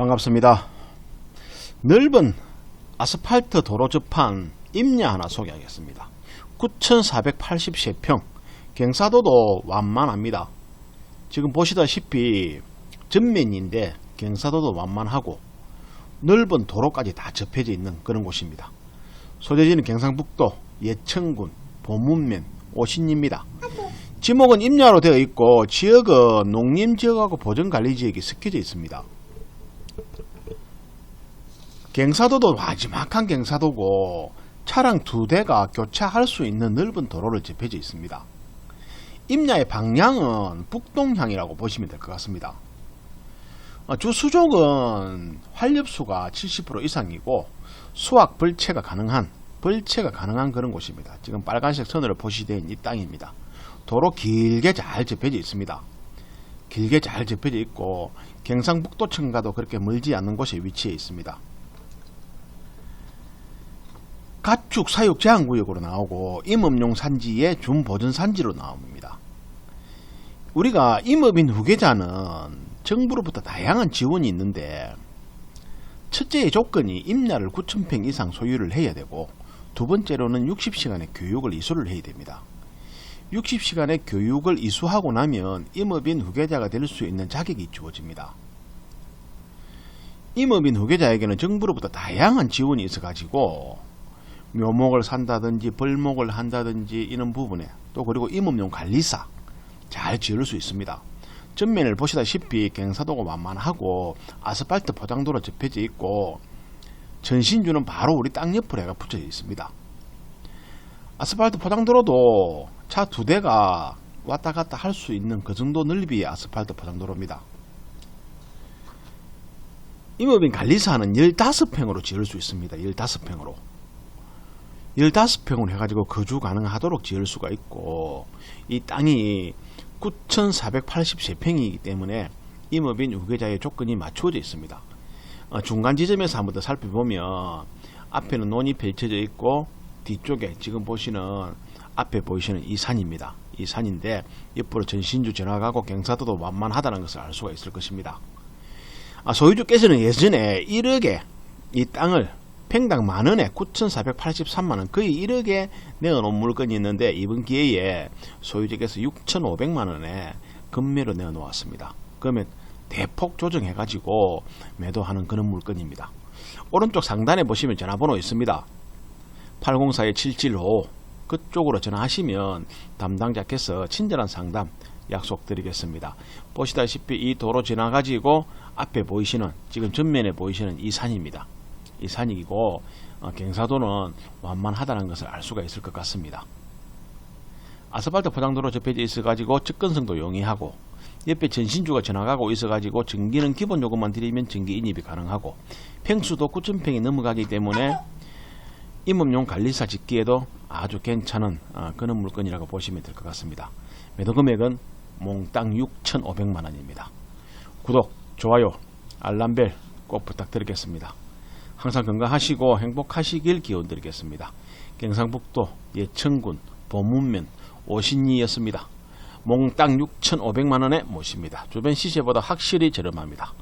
반갑습니다. 넓은 아스팔트 도로 접한 임야 하나 소개하겠습니다. 9,483평 경사도도 완만합니다. 지금 보시다시피 전면인데 경사도도 완만하고 넓은 도로까지 다 접해져 있는 그런 곳입니다. 소재지는 경상북도 예천군 보문면 오신입니다. 지목은 임야로 되어 있고 지역은 농림지역하고 보전관리지역이 섞여져 있습니다. 경사도도 마지막한 경사도고 차량 두 대가 교차할 수 있는 넓은 도로를 접해져 있습니다. 임야의 방향은 북동향이라고 보시면 될 것 같습니다. 어, 주 수족은 활렵수가 70% 이상이고 수확 벌채가 가능한 벌채가 가능한 그런 곳입니다. 지금 빨간색 선으로 표시되어 이 땅입니다. 도로 길게 잘 접혀져 있습니다. 길게 잘 접혀져 있고 경상북도청과도 그렇게 멀지 않는 곳에 위치해 있습니다. 가축 사육 제한 구역으로 나오고 임업용 산지의 준보전 산지로 나옵니다. 우리가 임업인 후계자는 정부로부터 다양한 지원이 있는데 첫째의 조건이 임야를 9천평 이상 소유를 해야 되고 두 번째로는 60시간의 교육을 이수를 해야 됩니다. 60시간의 교육을 이수하고 나면 임업인 후계자가 될 수 있는 자격이 주어집니다. 임업인 후계자에게는 정부로부터 다양한 지원이 있어가지고 묘목을 산다든지 벌목을 한다든지 이런 부분에 또 그리고 임업용 관리사 잘 지을 수 있습니다. 전면을 보시다시피 경사도가 완만하고 아스팔트 포장도로 접혀져 있고 전신주는 바로 우리 땅 옆으로 해가 붙여져 있습니다. 아스팔트 포장도로도 차 두 대가 왔다 갔다 할 수 있는 그 정도 넓이의 아스팔트 포장도로입니다. 임업인 관리사는 15평으로 지을 수 있습니다. 15평으로. 15평으로 해가지고 거주 가능하도록 지을 수가 있고 이 땅이 9,483평이기 때문에 임업인 후계자의 조건이 맞추어져 있습니다. 어, 중간 지점에서 한번 더 살펴보면 앞에는 논이 펼쳐져 있고 뒤쪽에 지금 보시는 앞에 보이시는 이 산입니다. 이 산인데 옆으로 전신주 지나가고 경사도도 완만하다는 것을 알 수가 있을 것입니다. 아, 소유주께서는 예전에 1억에 이 땅을 평당 만원에 9,483만원 거의 1억에 내어놓은 물건이 있는데 이번 기회에 소유주께서 6,500만원에 금매로 내어놓았습니다. 그러면 대폭 조정해가지고 매도하는 그런 물건입니다. 오른쪽 상단에 보시면 전화번호 있습니다. 804-775 그쪽으로 전화하시면 담당자께서 친절한 상담 약속드리겠습니다. 보시다시피 이 도로 지나가지고 앞에 보이시는 지금 전면에 보이시는 이 산입니다. 이 산이고 어, 경사도는 완만하다는 것을 알 수가 있을 것 같습니다. 아스팔트 포장도로 접해져 있어가지고 접근성도 용이하고 옆에 전신주가 지나가고 있어가지고 전기는 기본 요금만 드리면 전기 인입이 가능하고 평수도 9,000평이 넘어가기 때문에 임업용 관리사 짓기에도 아주 괜찮은 어, 그런 물건이라고 보시면 될 것 같습니다. 매도 금액은 몽땅 6,500만 원입니다. 구독, 좋아요, 알람벨 꼭 부탁드리겠습니다. 항상 건강하시고 행복하시길 기원드리겠습니다. 경상북도 예천군 보문면 오신이였습니다. 몽땅 6,500만 원에 모십니다. 주변 시세보다 확실히 저렴합니다.